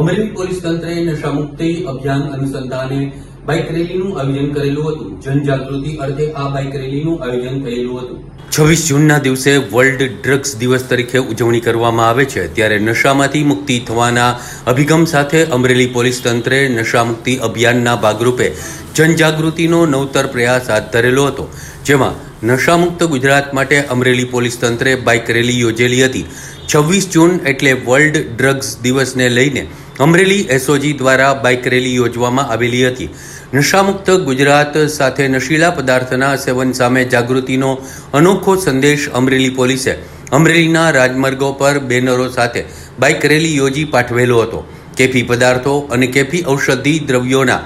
Amreli police તંત્રે નશામુક્તિ અભિયાન અનુસંધાને બાઇક રેલીનું આયોજન કરેલું હતું. જનજાગૃતિ અર્થે આ બાઇક રેલીનું આયોજન થયેલું હતું. છવ્વીસ જૂનના દિવસે વર્લ્ડ ડ્રગ્સ દિવસ તરીકે ઉજવણી કરવામાં આવે છે. ત્યારે નશામાંથી મુક્તિ થવાના અભિગમ સાથે અમરેલી પોલીસ તંત્રે નશામુક્તિ અભિયાનના ભાગરૂપે જનજાગૃતિનો નવતર પ્રયાસ હાથ ધરેલો હતો. જેમાં નશામુક્ત ગુજરાત માટે અમરેલી પોલીસ તંત્રે બાઇક રેલી યોજેલી હતી. છવ્વીસ જૂન એટલે વર્લ્ડ ડ્રગ્સ દિવસને લઈને અમરેલી એસઓજી દ્વારા બાઇક રેલી યોજવામાં આવેલી હતી. નશામુક્ત ગુજરાત સાથે નશીલા પદાર્થના સેવન સામે જાગૃતિનો અનોખો સંદેશ અમરેલી પોલીસે અમરેલીના રાજમાર્ગો પર બેનરો સાથે બાઇક રેલી યોજી પાઠવેલો હતો. કેફી પદાર્થો અને કેફી ઔષધિ દ્રવ્યોના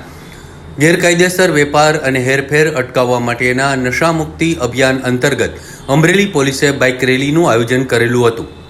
ગેરકાયદેસર વેપાર અને હેરફેર અટકાવવા માટેના નશામુક્તિ અભિયાન અંતર્ગત અમરેલી પોલીસે બાઇક રેલીનું આયોજન કરેલું હતું.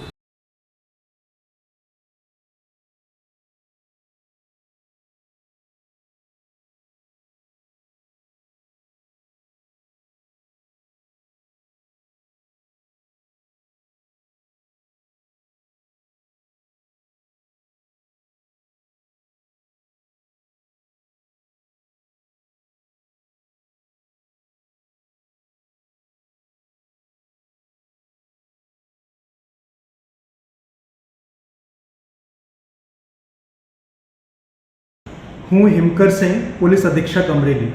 હું હિમકર સિંહ, પોલીસ અધિક્ષક અમરેલી.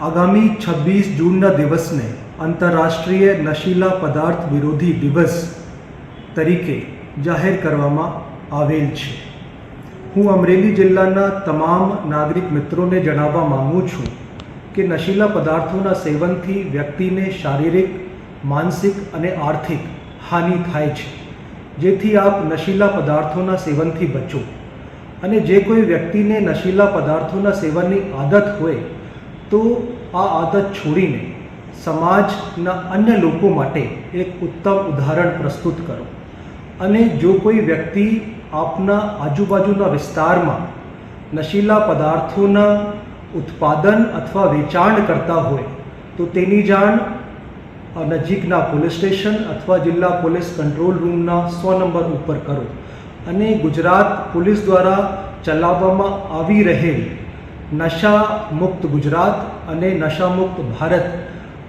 આગામી છવ્વીસ જૂનના દિવસને આંતરરાષ્ટ્રીય નશીલા પદાર્થ વિરોધી દિવસ તરીકે જાહેર કરવામાં આવેલ છે. હું અમરેલી જિલ્લાના તમામ નાગરિક મિત્રોને જણાવવા માંગુ છું કે નશીલા પદાર્થોના સેવનથી વ્યક્તિને શારીરિક, માનસિક અને આર્થિક હાનિ થાય છે. જેથી આપ નશીલા પદાર્થોના સેવનથી બચો. અને જે કોઈ વ્યક્તિને નશીલા પદાર્થોના સેવનની આદત હોય, તો આ આદત છોડીને સમાજના અન્ય લોકો માટે એક ઉત્તમ ઉદાહરણ પ્રસ્તુત કરો. અને જો કોઈ વ્યક્તિ આપના આજુબાજુના વિસ્તારમાં નશીલા પદાર્થોના ઉત્પાદન અથવા વેચાણ કરતા હોય, તો તેની જાણ નજીકના પોલીસ સ્ટેશન અથવા જિલ્લા પોલીસ કંટ્રોલ રૂમના સો નંબર ઉપર કરો. અને ગુજરાત પોલીસ દ્વારા ચલાવવામાં આવી રહેલ નશા મુક્ત ગુજરાત અને નશામુક્ત ભારત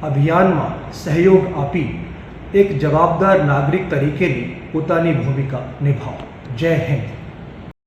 અભિયાનમાં સહયોગ આપી એક જવાબદાર નાગરિક તરીકેની પોતાની ભૂમિકા નિભાવો. જય હિન્દ.